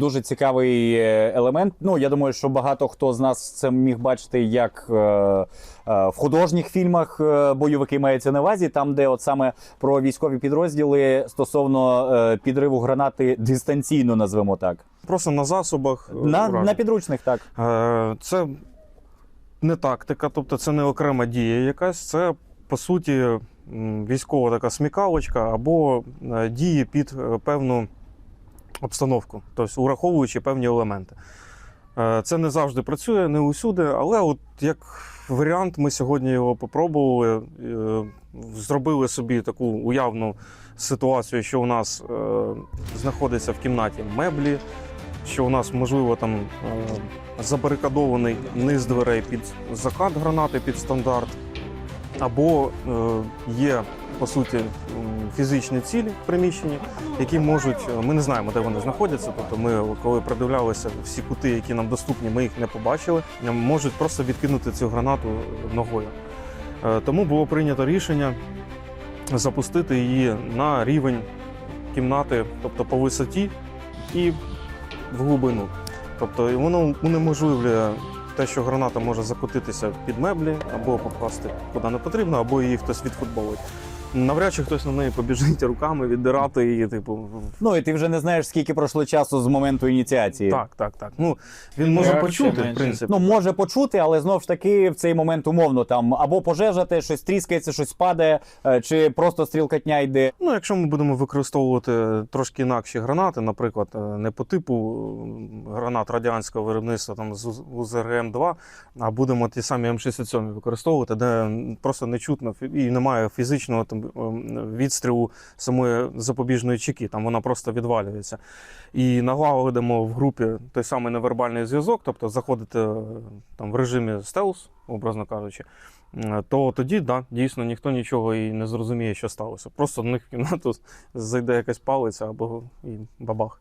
Дуже цікавий е, елемент. Ну я думаю, що багато хто з нас це міг бачити як е, е, в художніх фільмах е, бойовики мається на увазі, там, де от саме про військові підрозділи стосовно е, підриву гранати дистанційно, назвемо так. Просто на засобах. е, На, на підручних так. Е, Це не тактика, тобто це не окрема дія якась, це по суті військова така смікалочка або дії під певну обстановку, тобто ураховуючи певні елементи. Е, Це не завжди працює, не усюди, але от як варіант, ми сьогодні його попробували, е, зробили собі таку уявну ситуацію, що у нас е, знаходиться в кімнаті меблі, що у нас, можливо, там забарикадований низ дверей під закат гранати під стандарт, або є по суті фізичні цілі в приміщенні, які можуть, е, ми не знаємо, де вони знаходяться. Тобто, ми, коли продивлялися всі кути, які нам доступні, ми їх не побачили, можуть просто відкинути цю гранату ногою. Е, Тому було прийнято рішення запустити її на рівень кімнати, тобто по висоті і в глибину. Тобто воно унеможливлює те, що граната може закотитися під меблі або попасти куди не потрібно, або її хтось відфутболить. Навряд чи хтось на неї побіжить руками віддирати її, типу. Ну і ти вже не знаєш, скільки пройшло часу з моменту ініціації. Так, так, так. Ну він може Реакція почути, в принципі. Ну, може почути, але знов ж таки в цей момент умовно там або пожежа, те, щось тріскається, щось падає, е, чи просто стрілкатня йде. Ну, якщо ми будемо використовувати трошки інакші гранати, наприклад, е, не по типу гранат радянського виробництва там з УЗРМ-2, а будемо ті самі М67 використовувати, де просто не чутно і немає фізичного там відстрілу самої запобіжної чеки, там вона просто відвалюється. І налагодимо в групі той самий невербальний зв'язок, тобто заходите е, там в режимі стелс, образно кажучи. Е, То тоді да, дійсно ніхто нічого і не зрозуміє, що сталося. Просто в них в кімнату зайде якась палиця або і бабах.